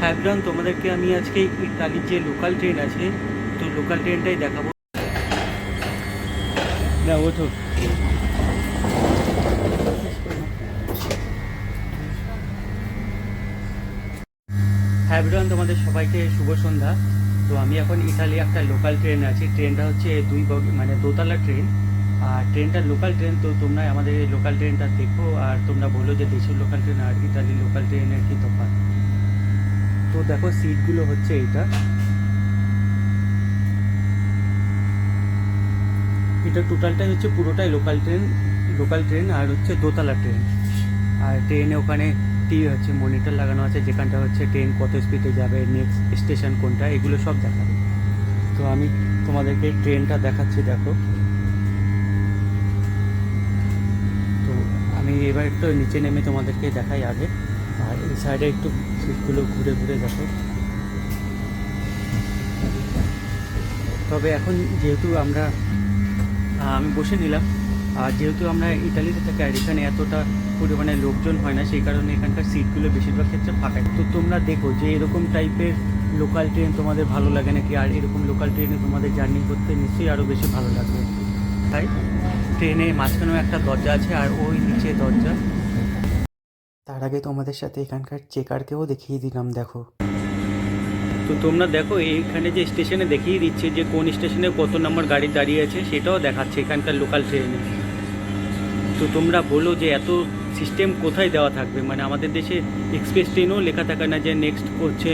হ্যাঁ ব্রান তোমাদেরকে আমি আজকে ইতালির যে লোকাল ট্রেন আছে তো লোকাল ট্রেনটাই দেখাবো। না ওঠো। হ্যাঁ ব্রান তোমাদের সবাইকে শুভ সন্ধ্যা। তো আমি এখন ইতালি একটা লোকাল ট্রেন আছি। ট্রেনটা হচ্ছে দুই বগি মানে দোতলা ট্রেন আর ট্রেনটা লোকাল ট্রেন তো তোমরা আমাদের এই লোকাল ট্রেনটা দেখো আর তোমরা বলো যে দেশের লোকাল ট্রেন আর ইতালির লোকাল ট্রেনের কি তফাৎ। তো দেখো সিটগুলো হচ্ছে এইটা। এটা টোটালটাই হচ্ছে পুরোটাই লোকাল ট্রেন লোকাল ট্রেন আর হচ্ছে দোতলা ট্রেন আর ট্রেনে ওখানে টি হচ্ছে মনিটর লাগানো আছে, যেখানটা হচ্ছে ট্রেন কত স্পিডে যাবে নেক্সট স্টেশন কোনটা, এগুলো সব দেখাবে। তো আমি তোমাদেরকে ট্রেনটা দেখাচ্ছি, দেখো। তো আমি এবার একটু নিচে নেমে তোমাদেরকে দেখাই আগে। আর এই সাইডে একটু সিটগুলো ঘুরে ঘুরে দেখো। তবে এখন যেহেতু আমরা আমি বসে নিলাম, আর যেহেতু আমরা ইতালিতে থাকি আর এখানে এতটা পরিমাণে লোকজন হয় না, সেই কারণে এখানকার সিটগুলো বেশিরভাগ ক্ষেত্রে ফাঁকা। তো তোমরা দেখো যে এরকম টাইপের লোকাল ট্রেন তোমাদের ভালো লাগে নাকি, আর এরকম লোকাল ট্রেনে তোমাদের জার্নি করতে নিশ্চয়ই আরও বেশি ভালো লাগবে। তাই ট্রেনে মাঝখানেও একটা দরজা আছে আর ওই নিচে দরজা। তার আগে তোমাদের সাথে এখানকার চেকারকেও দেখিয়ে দিলাম, দেখো। তো তোমরা দেখো, এইখানে যে স্টেশনে দেখিয়ে দিচ্ছে যে কোন স্টেশনে কত নম্বর গাড়ি দাঁড়িয়ে আছে, সেটাও দেখাচ্ছে এখানকার লোকাল ট্রেনে তো তোমরা বলো যে এত সিস্টেম কোথায় দেওয়া থাকবে? মানে আমাদের দেশে এক্সপ্রেস ট্রেনও লেখা থাকে না যে নেক্সট করছে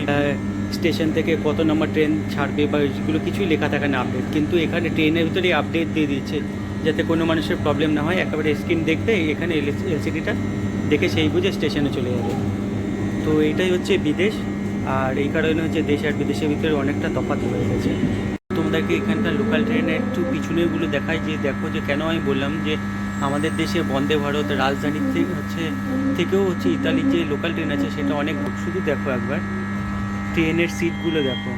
স্টেশন থেকে কত নম্বর ট্রেন ছাড়বে বা এগুলো কিছুই লেখা থাকে না আপডেট কিন্তু এখানে ট্রেনের ভিতরে আপডেট দিয়ে দিচ্ছে, যাতে কোনো মানুষের প্রবলেম না হয়। একেবারে স্ক্রিন দেখতে এখানে এলসিডিটা দেখে সেই বুঝে স্টেশনে চলে যাবে তো এইটাই হচ্ছে বিদেশ, আর এই কারণে হচ্ছে দেশ আর বিদেশের ভিতরে অনেকটা তফাৎ হয়ে গেছে। তোমাদেরকে এখানকার লোকাল ট্রেনের একটু পিছনেগুলো দেখাই, যে দেখো যে কেন আমি বললাম যে আমাদের দেশে বন্দে ভারত রাজধানীর থেকে হচ্ছে, থেকেও হচ্ছে ইতালির যে লোকাল ট্রেন আছে সেটা অনেক শুধু দেখো একবার ট্রেনের সিটগুলো দেখো।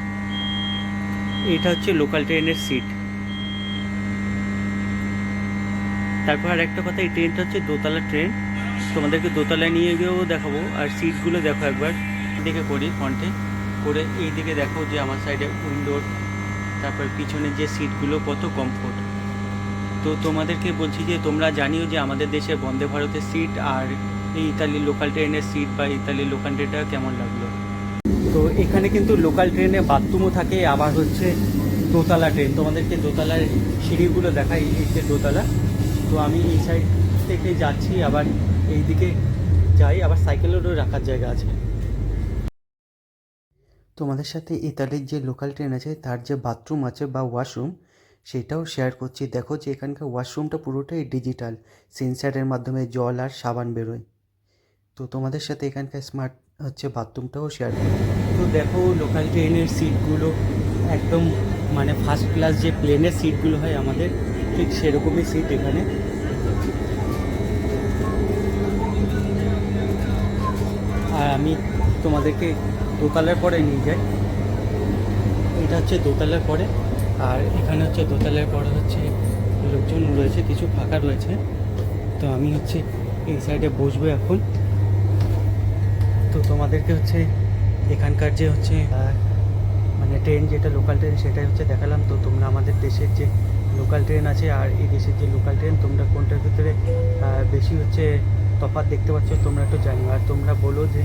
এটা হচ্ছে লোকাল ট্রেনের সিট তারপর আর একটা কথা, এই ট্রেনটা হচ্ছে দোতলা ট্রেন তোমাদেরকে দোতলায় নিয়ে গিয়েও দেখাবো, আর সিটগুলো দেখো একবার। দেখে করি ফ্রন্টে করে এই দিকে দেখো যে আমার সাইডে উইন্ডোর তারপর পিছনে যে সিটগুলো কত কমফোর্ট তো তোমাদেরকে বলছি যে, তোমরা জানিও যে আমাদের দেশে বন্দে ভারতের সিট আর এই ইতালির লোকাল ট্রেনের সিট বা ইতালির লোকাল ট্রেনটা কেমন লাগল? তো এখানে কিন্তু লোকাল ট্রেনে বাথরুমও থাকে, আবার হচ্ছে দোতলা ট্রেন তোমাদেরকে দোতলার সিঁড়িগুলো দেখাই, এই যে দোতলা। তো আমি এই সাইড থেকে যাচ্ছি, আবার এই দিকে যাই আবার সাইকেলেরও রাখার জায়গা আছে। তোমাদের সাথে ইতালির যে লোকাল ট্রেন আছে তার যে বাথরুম আছে বা ওয়াশরুম সেটাও শেয়ার করছি। দেখো যে এখানকার ওয়াশরুমটা পুরোটাই ডিজিটাল সেন্সারের মাধ্যমে জল আর সাবান বেরোয়। তো তোমাদের সাথে এখানকার স্মার্ট হচ্ছে বাথরুমটাও শেয়ার করি তো দেখো লোকাল ট্রেনের সিটগুলো একদম মানে ফার্স্ট ক্লাস যে প্লেনের সিটগুলো হয় আমাদের ঠিক সেরকমই সিট এখানে আর আমি তোমাদেরকে দোতলার পরে নিয়ে যাই। এটা হচ্ছে দোতলার পরে। আর এখানে হচ্ছে দোতলার পরে হচ্ছে লোকজন রয়েছে, কিছু ফাঁকা রয়েছে। তো আমি হচ্ছে এই সাইডে বসবো এখন। তো তোমাদেরকে হচ্ছে এখানকার যে হচ্ছে মানে ট্রেন যেটা লোকাল ট্রেন সেটাই হচ্ছে দেখালাম। তো তোমরা আমাদের দেশের যে লোকাল ট্রেন আছে আর এই দেশের যে লোকাল ট্রেন তোমরা কোনটার ভিতরে বেশি হচ্ছে তফাৎ দেখতে পাচ্ছ, তোমরা একটু জানিও। আর তোমরা বলো যে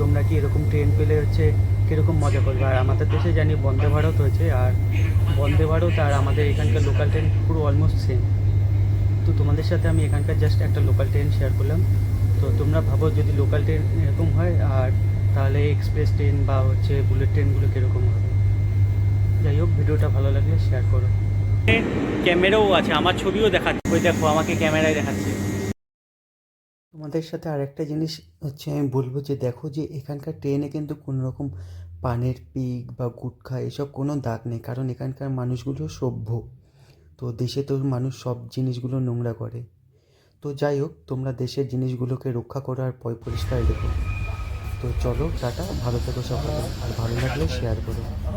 তোমরা কি এরকম ট্রেন পেলে হচ্ছে কীরকম মজা করবে? আর আমাদের দেশে জানি বন্দে ভারত হয়েছে, আর বন্দে ভারত আর আমাদের এখানকার লোকাল ট্রেন পুরো অলমোস্ট সেম তো তোমাদের সাথে আমি এখানকার জাস্ট একটা লোকাল ট্রেন শেয়ার করলাম। তো তোমরা ভাবো যদি লোকাল ট্রেন এরকম হয়, আর তাহলে এক্সপ্রেস ট্রেন বা হচ্ছে বুলেট ট্রেনগুলো কীরকম হবে? যাই হোক, ভিডিওটা ভালো লাগলে শেয়ার করো। ক্যামেরাও আছে, আমার ছবিও দেখাচ্ছে। ওই দেখো, আমাকে ক্যামেরায় দেখাচ্ছে। তোমাদের সাথে আরেকটা জিনিস হচ্ছে আমি বলব যে দেখো যে এখানকার ট্রেনে কিন্তু কোনো রকম পানের পিক বা গুটখা এসব কোনো দাগ নেই। কারণ এখানকার মানুষগুলো সভ্য। তো দেশে তো মানুষ সব জিনিসগুলো নোংরা করে। তো যাই হোক, তোমরা দেশের জিনিসগুলোকে রক্ষা করো আর পয় পরিষ্কার রেখো। তো চলো, টাটা। ভালো থেকো সকালে আর ভালো লাগলে শেয়ার করো।